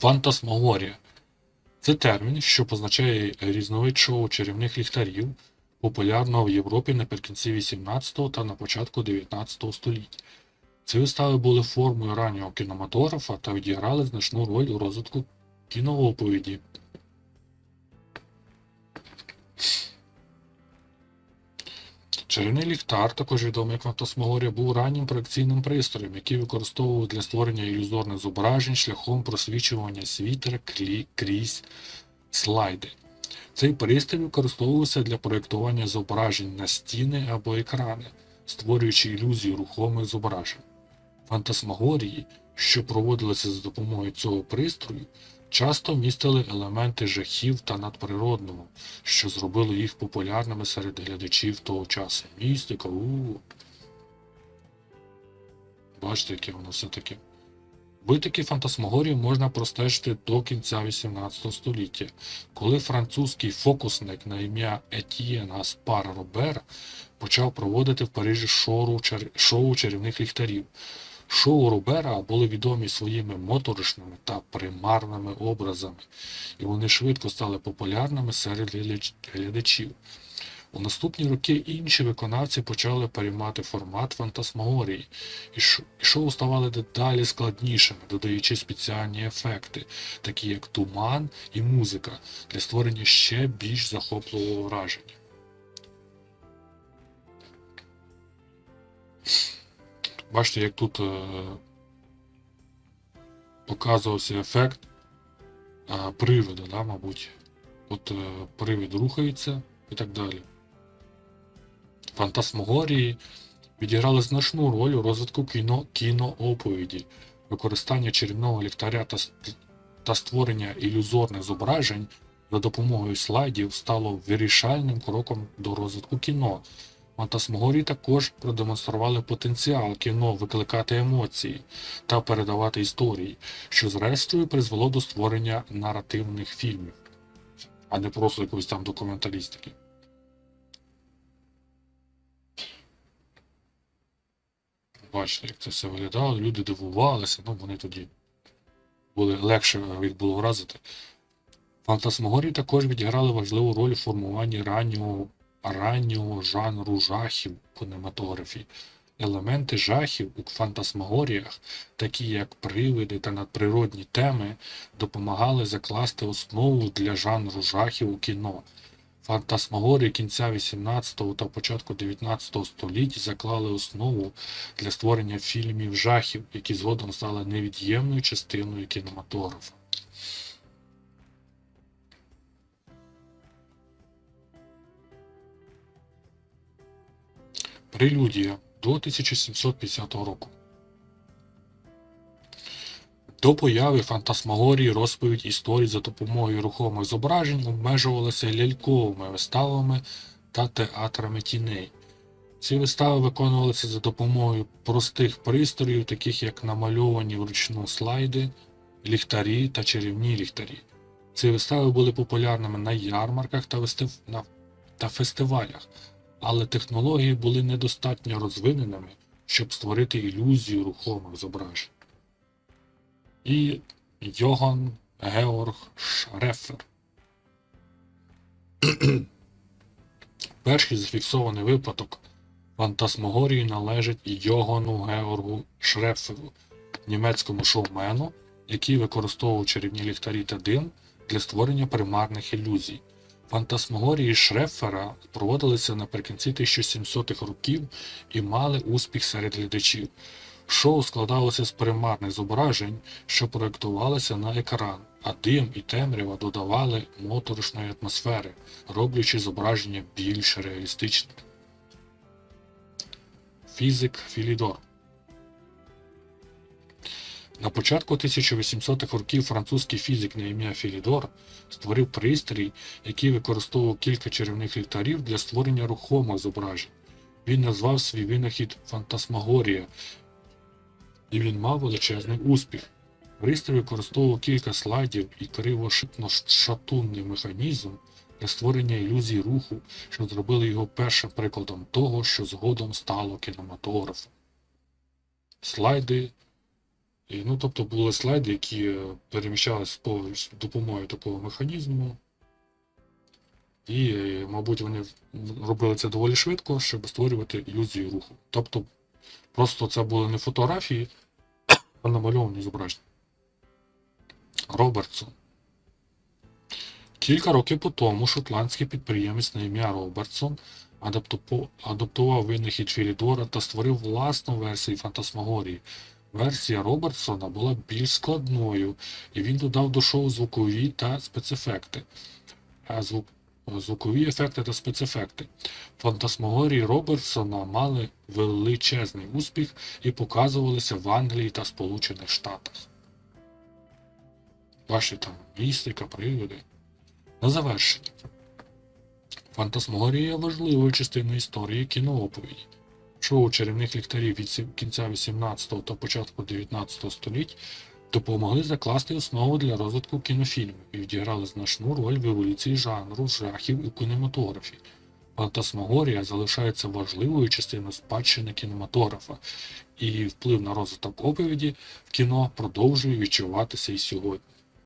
Фантасмагорія це термін, що позначає різновид шоу чарівних ліхтарів, популярного в Європі наприкінці 18 та на початку 19 століття. Ці вистави були формою раннього кінематографа та відіграли значну роль у розвитку кінооповіді. Чарівний ліхтар, також відомий як фантасмагорія, був раннім проекційним пристроєм, який використовував для створення ілюзорних зображень шляхом просвічування світера крізь слайди. Цей пристрій використовувався для проєктування зображень на стіни або екрани, створюючи ілюзію рухомих зображень. Фантасмагорії, що проводилися за допомогою цього пристрою, часто містили елементи жахів та надприродного, що зробило їх популярними серед глядачів того часу. Містика, у Бачите, яке воно все таке. Витоки фантасмагорії можна простежити до кінця 18 століття, коли французький фокусник на ім'я Етьєн Гаспар Робер почав проводити в Парижі шоу чарівних ліхтарів. Шоу Робера були відомі своїми моторошними та примарними образами, і вони швидко стали популярними серед глядачів. У наступні роки інші виконавці почали переймати формат фантасмагорії, і шоу ставали дедалі складнішими, додаючи спеціальні ефекти, такі як туман і музика, для створення ще більш захопливого враження. Бачите, як тут е, показувався ефект е, приводу, да, мабуть. От е, привід рухається і так далі. Фантасмагорії відіграли значну роль у розвитку кіно, кінооповіді, використання чарівного ліхтаря та, та створення ілюзорних зображень за допомогою слайдів стало вирішальним кроком до розвитку кіно. Фантасмагорії також продемонстрували потенціал кіно викликати емоції та передавати історії, що зрештою призвело до створення наративних фільмів, а не просто якоїсь там документалістики. Бачите, як це все виглядало, люди дивувалися, ну вони тоді були легше їх було вразити. Фантасмагорії також відіграли важливу роль у формуванні раннього, раннього жанру жахів в кінематографі. Елементи жахів у фантасмагоріях, такі як привиди та надприродні теми, допомагали закласти основу для жанру жахів у кіно. Фантасмагорії кінця 18 та початку 19 століть заклали основу для створення фільмів жахів, які згодом стали невід'ємною частиною кінематографа. Прелюдія до 1750 року. До появи фантасмагорії розповідь історій за допомогою рухомих зображень обмежувалася ляльковими виставами та театрами тіней. Ці вистави виконувалися за допомогою простих пристроїв, таких як намальовані вручну слайди, ліхтарі та чарівні ліхтарі. Ці вистави були популярними на ярмарках та, вистав... на... та фестивалях, але технології були недостатньо розвиненими, щоб створити ілюзію рухомих зображень. І Йоган Георг Шрефер. Перший зафіксований випадок фантасмагорії належить Йогану Георгу Шреферу, німецькому шоумену, який використовував чарівні ліхтарі та дим для створення примарних ілюзій. Фантасмагорії Шрефера проводилися наприкінці 1700-х років і мали успіх серед глядачів. Шоу складалося з примарних зображень, що проєктувалися на екран, а дим і темрява додавали моторошної атмосфери, роблячи зображення більш реалістичним. Фізик Філідор На початку 1800-х років французький фізик на ім'я Філідор створив пристрій, який використовував кілька чарівних ліхтарів для створення рухомих зображень. Він назвав свій винахід Фантасмагорія, і він мав величезний успіх. Пристрій використовував кілька слайдів і кривошипно-шатунний механізм для створення ілюзій руху, що зробили його першим прикладом того, що згодом стало кінематографом. Слайди І, ну, тобто були слайди, які е, переміщалися з допомогою такого механізму. І, е, мабуть, вони робили це доволі швидко, щоб створювати ілюзію руху. Тобто, просто це були не фотографії, а намальовані зображення. Робертсон. Кілька років по тому шотландський підприємець на ім'я Робертсон адаптував винахід Філідора та створив власну версію фантасмагорії. Версія Робертсона була більш складною, і він додав до шоу звукові та спецефекти. Звук, звукові ефекти та спецефекти. Фантасмагорії Робертсона мали величезний успіх і показувалися в Англії та Сполучених Штатах. Ваші там містика, приводи. На завершення. Фантасмагорія є важливою частиною історії кінооповіді. Шоу чарівних ліхтарів від кінця 18 та початку 19 століть допомогли закласти основу для розвитку кінофільмів і відіграли значну роль в еволюції жанру жахів у кінематографі. Фантасмагорія залишається важливою частиною спадщини кінематографа, і вплив на розвиток оповіді в кіно продовжує відчуватися і сьогодні.